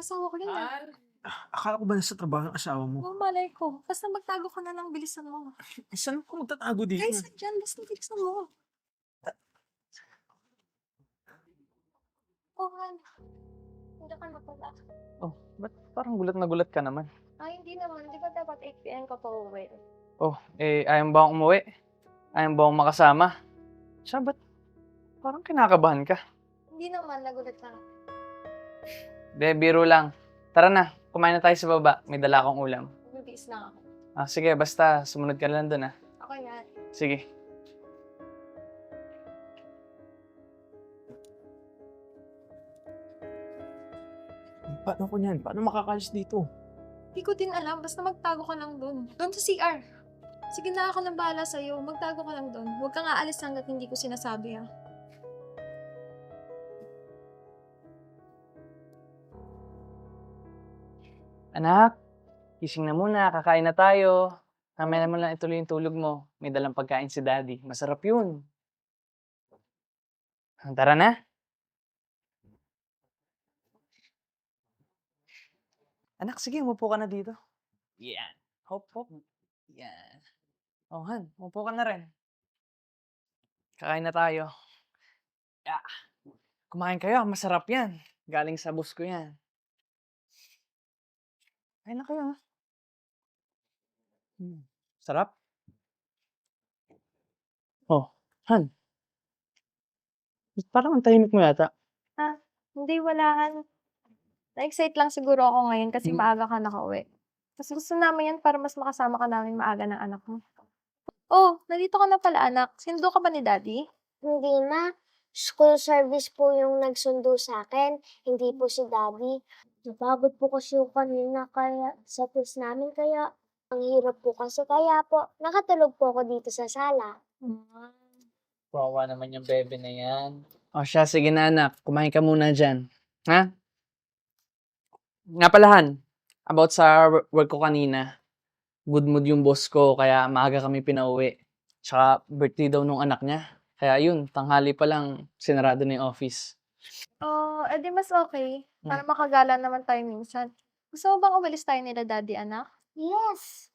Asawa ko yun ah. Han? Akala ko ba nasa trabaho ng asawa mo? Oh, malay ko. Basta magtago ka na lang, bilisan mo. Eh, saan ko magtatago dito? Guys, dyan, basta bilisan mo. Oh, Han. Hindi ka na pala. Oh, ba't parang gulat na gulat ka naman? Ay, hindi naman. Di ba dapat 8pm ka pa uwi? Oh, eh, ayaw ba akong umuwi? Ayaw ba akong makasama? Siya, ba't parang kinakabahan ka? Hindi naman, nagulat lang. De, biro lang. Tara na, kumain na tayo sa baba. May dala akong ulam. Magbibis lang ako. Ah, sige, basta sumunod ka lang doon ah. Ako yan. Sige. Paano ko niyan? Paano makakalis dito? Hindi ko din alam. Basta magtago ka lang doon. Doon sa CR. Sige na ako nang bahala sa'yo. Magtago ka lang doon. Huwag kang aalis hanggat hindi ko sinasabi ah. Anak, gising na muna, kakain na tayo. Mamaya naman lang ituloy yung tulog mo. May dalang pagkain si daddy. Masarap yun. Tara na. Anak, sige, umupo ka na dito. Yan. Hop, hop. Yan. Oh, Han, umupo ka na rin. Kakain na tayo. Yeah. Kumain kayo, masarap yan. Galing sa bus ko yan. Kain na kayo, ha? Hmm. Sarap. Oh, Han. Parang ang tahimik mo yata. Hindi, walahan. Na-excite lang siguro ako ngayon kasi Hmm. maaga ka nakauwi. Mas gusto namin yan para mas makasama ka namin maaga ng anak mo. Oh, nandito ka na pala anak. Sinundo ka ba ni daddy? Hindi ma. School service po yung nagsundo sa akin, hindi po si daddy. Napagod po kasi yung kanina kaya sa test namin kaya ang hirap po kasi kaya po nakatulog po ako dito sa sala. Wawa naman yung bebe na yan. O siya, sige na anak. Kumain ka muna dyan. Ha? Nga pala, Han. About sa wor- work ko kanina. Good mood yung boss ko, kaya maaga kami pinauwi. Tsaka birthday daw nung anak niya. Kaya yun, tanghali pa lang, sinarado na yung office. Oh, edi mas okay. Para makagala naman tayo minsan. Gusto mo bang umalis tayo nila daddy, anak? Yes!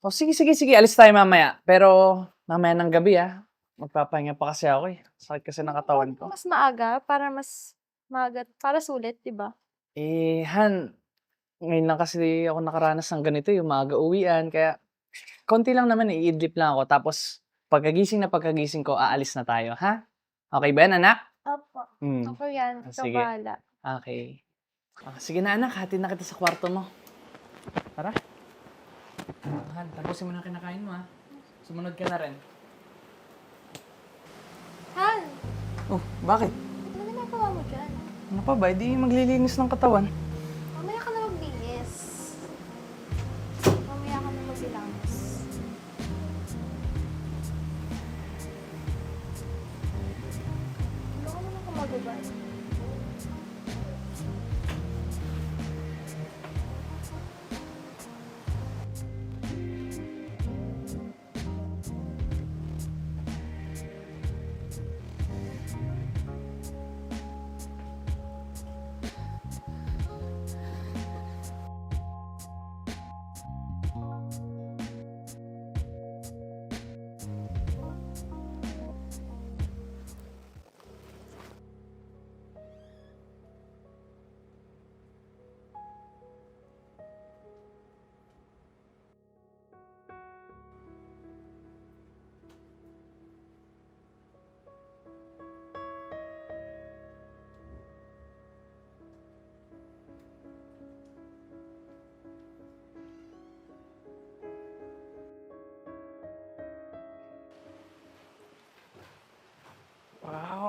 O sige, sige, sige. Alis tayo mamaya. Pero mamaya ng gabi ah. Magpapahinga pa kasi ako eh. Sakit kasi ng katawan ko. Mas maaga, para mas maaga, para sulit, di ba? Eh, Han, ngayon lang kasi ako nakaranas ng ganito, yung maaga uwian, kaya konti lang naman, eh, iidlip lang ako. Tapos, pagkagising na pagkagising ko, aalis na tayo, ha? Okay ba yan, anak? Opo. Hmm, Ako yan, Ah, ikaw sige. bahala. okay. Ah, sige na, anak, hatid na kita sa kwarto mo. Tara. Han, tapusin mo na ang kinakain mo, ha? Sumunod ka na rin. Han, Oh, bakit? ano ginagawa mo dyan? Ano pa ba? Di maglilinis ng katawan.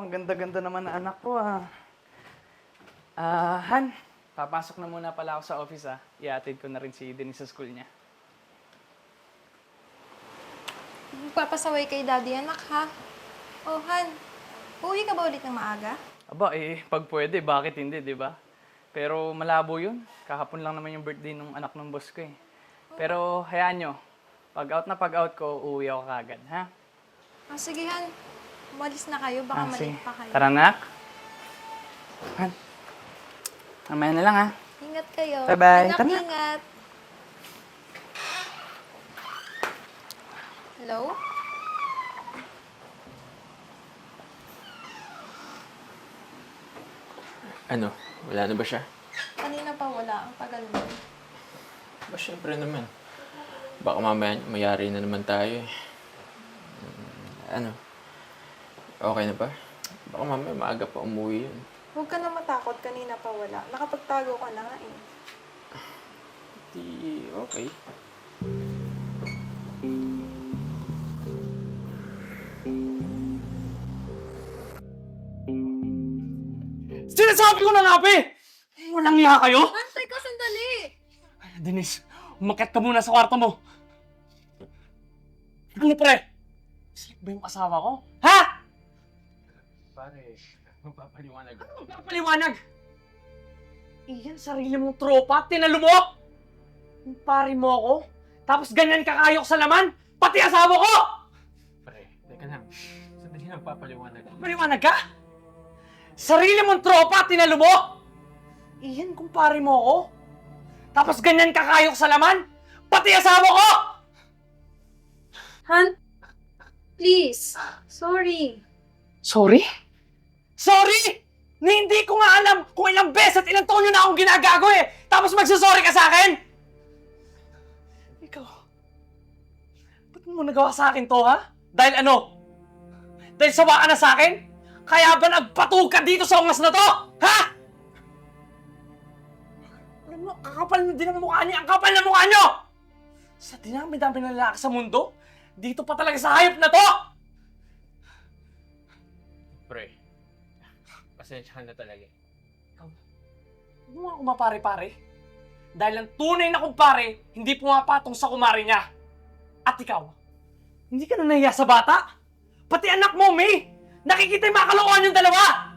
Ang ganda-ganda naman na anak ko ah. Ah, Han, papasok na muna pala ako sa office ah. Iatid ko na rin si Denise sa school niya. Magpapasaway kay daddy, anak ha? Oh, Han, uwi ka ba ulit ng maaga? Aba, eh, pag pwede, bakit hindi, di ba? Pero malabo yun. Kahapon lang naman yung birthday ng anak ng boss ko eh. Pero hayaan nyo, pag out na pag out ko, uuwi ako kagad, ha? Ah, sige, Han. Umalis na kayo, baka Ah, sige. maliit pa kayo. Tara, nak. Han. Mamaya na lang ha. Ingat kayo. Bye-bye. Anak, Tara na. ingat. Hello? Ano? Wala na ba siya? Kanina pa wala. Ang tagal mo. Ba, syempre naman. Baka mamaya mayari na naman tayo eh. Mm, Ano? Okay na ba? Baka mamaya maaga pa umuwi yun. Huwag ka na matakot, kanina pa wala. Nakapagtago ka na nga eh. Di, okay. Sinasabi ko na nga, be! Walang iya kayo? Antay ka, sandali! Denise, umakyat ka muna sa kwarto mo. Ano pre? Slik ba yung asawa ko? Pare, magpapaliwanag ako. Papaliwanag! Iyan, sarili mong tropa, tinalo mo! Yung pari mo ako, tapos ganyan kakayok sa laman, pati asawa ko! Pare, teka lang. Sandali lang papaliwanag. Maliwanag ka? Sarili mong tropa, tinalo mo! Iyan kung pare mo ako. Tapos ganyan kakayok sa laman, pati asawa ko! Han? Please. Sorry. Sorry? Sorry! Na hindi ko nga alam kung ilang beses at ilang taon na akong ginagago eh! Tapos magsasorry ka sa akin! Ikaw, ba't mo nagawa sa akin to ha? Dahil ano? Dahil sawa ka na sa akin? Kaya ba nagpatug ka dito sa ungas na to? Ha? Alam mo, kakapal na din ang mukha niya! Ang kapal na mukha niyo! Sa dinami-dami ng lalaki sa mundo, dito pa talaga sa hayop na to! Pre, pasensya ka na talaga. Huwag mo mapare-pare. Dahil ang tunay na kumpare, hindi pumapatong sa kumari niya. At ikaw, hindi ka na nahiya sa bata? Pati anak mo, May! Nakikita yung mga kalokohan yung dalawa!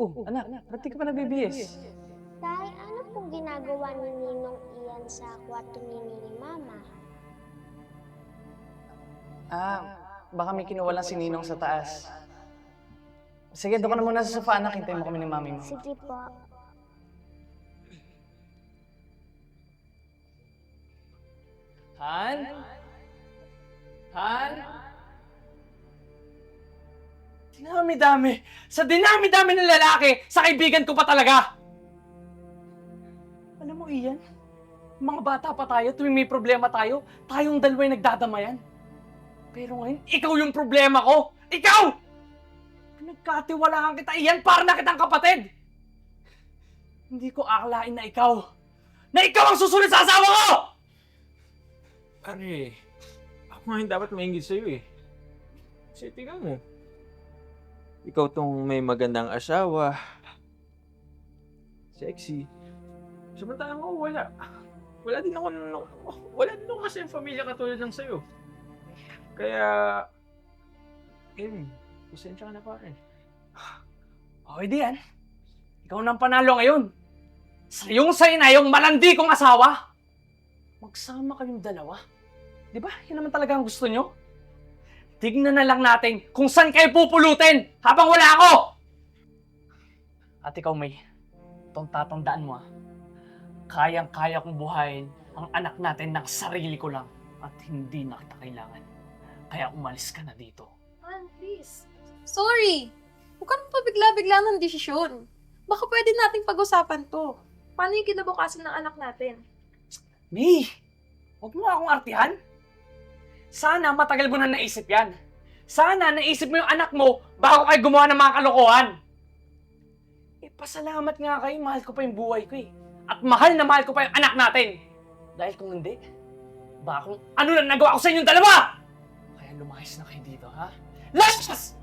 Oh, anak, ba't di ka pa nabibihis? Tay, ano pong ginagawa ni Ninong Ian sa kwarto ni ni Mama? Ah, baka may kinuwalan si Ninong sa taas. Sige, doon ka na muna sa sofa, anak. Hintayin mo kami ni mami mo. Sige po. Han? Han? Dinami-dami. Sa dinami-dami ng lalaki, sa kaibigan ko pa talaga. Alam mo, Ian, mga bata pa tayo, tuwing may problema tayo, tayong dalawa nagdadamayan. Pero ngayon, ikaw yung problema ko! Ikaw! Nagkatiwalaan kita, Ian, para na kitang kapatid! Hindi ko akalain na ikaw, na ikaw ang susunod sa asawa ko! Pare, ako nga yung dapat maingit sa'yo eh. Kasi tingnan mo. Ikaw tong may magandang asawa. Sexy. Samantalang ako wala. Wala din ako, wala din ako kasi yung pamilya katulad ng sa'yo. Kaya, eh, pasensya ka na pare. Okay di yan. Ikaw nang panalo ngayon. Sayong say na yung malandi kong asawa. Magsama kayong dalawa. Di ba? Yan naman talaga ang gusto nyo. Tignan na lang natin kung saan kayo pupulutin habang wala ako. At ikaw, May, itong tatandaan mo ah. Kayang-kaya kong buhayin ang anak natin ng sarili ko lang at hindi na kita kailangan. Kaya umalis ka na dito. Han, please. Sorry. Huwag ka nang pabigla-bigla ng desisyon. Baka pwede nating pag-usapan to. Paano yung kinabukasan ng anak natin? May, huwag mo akong artihan. Sana matagal mo na naisip yan. Sana naisip mo yung anak mo bago kayo gumawa ng mga kalokohan. Eh, pasalamat nga kayo, mahal ko pa yung buhay ko eh. At mahal na mahal ko pa yung anak natin. Dahil kung hindi, baka kung ano na nagawa ko sa inyong dalawa! Kaya lumayas na kayo dito, ha? Layas!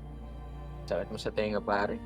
Sakit mo sa tenga pare.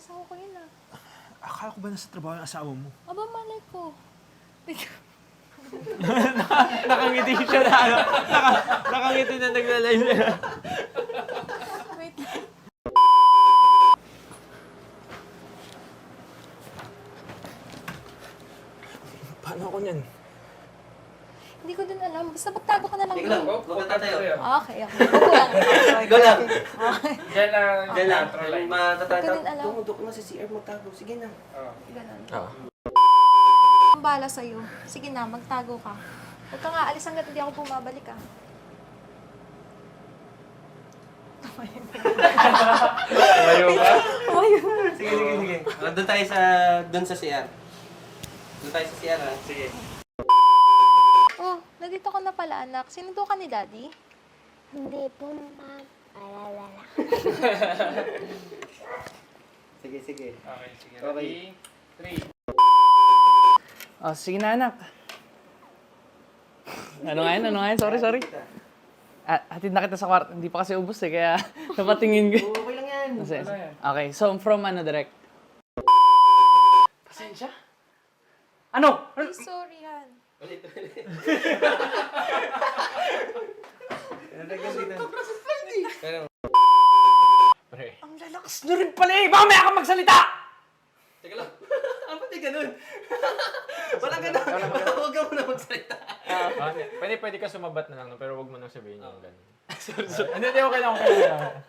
Asawa ko yun ah. Akala ko ba nasa trabaho yung asawa mo? Aba, malay ko. Nakangiti siya na ano. Naka, nakangiti na nagla-live na. Wait. Paano ako niyan? Hindi ko din alam. Basta magtago ka na lang. Sige lang, doon. pupunta tayo. Ah, Okay, okay. Ako lang. Go lang. Diyan lang. Diyan lang. Matatataw. Din alam. Tumudok na si CR magtago. Sige na. Ganun. Oo. Ang bala sa'yo. Sige na, magtago ka. Huwag ka nga alis hanggat hindi ako bumabalik ah. Tumayo ka? Sige, sige, sige. Uh, doon tayo sa, doon sa CR. Doon tayo sa CR ha. Sige. Nandito ka na pala anak. Sinundo ka ni daddy? Hindi po, ma'am. Alalala. Sige, sige. Okay, sige. Okay. Three. Oh, sige na anak. Ano nga yun? Ano nga yun? Sorry, sorry. Ah, hatid na kita sa kwarto. Hindi pa kasi ubos eh, kaya napatingin ko. Okay lang yan. Kasi, okay, so from ano direct? Pasensya? Ano? Ay, sorry Han. Ulit, ulit. Nalagyan dito. Pero, Pre. Ang lalakas nyo rin pala eh! Mamaya ka magsalita! teka lang. Ah, ba't di ganun? Wala ganun. Huwag ka muna magsalita. Ah, pwede, pwede ka sumabat na lang, no? pero wag mo nang sabihin yung ganun. Hindi, hindi, okay lang, okay lang.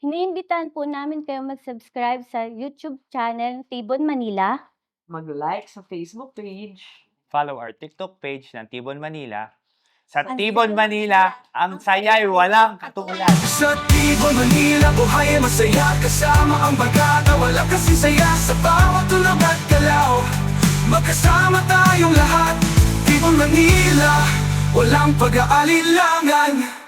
Iniimbitahan po namin kayo mag-subscribe sa YouTube channel Tibon Manila. Mag-like sa Facebook page. follow our TikTok page ng Tibon Manila. Sa Tibon Manila, ang saya'y walang katulad. Sa Tibon, Manila, buhay ay masaya Kasama ang bagata, wala kasi saya Sa bawat tulog at galaw Magkasama tayong lahat Tibon, Manila, walang pag-aalilangan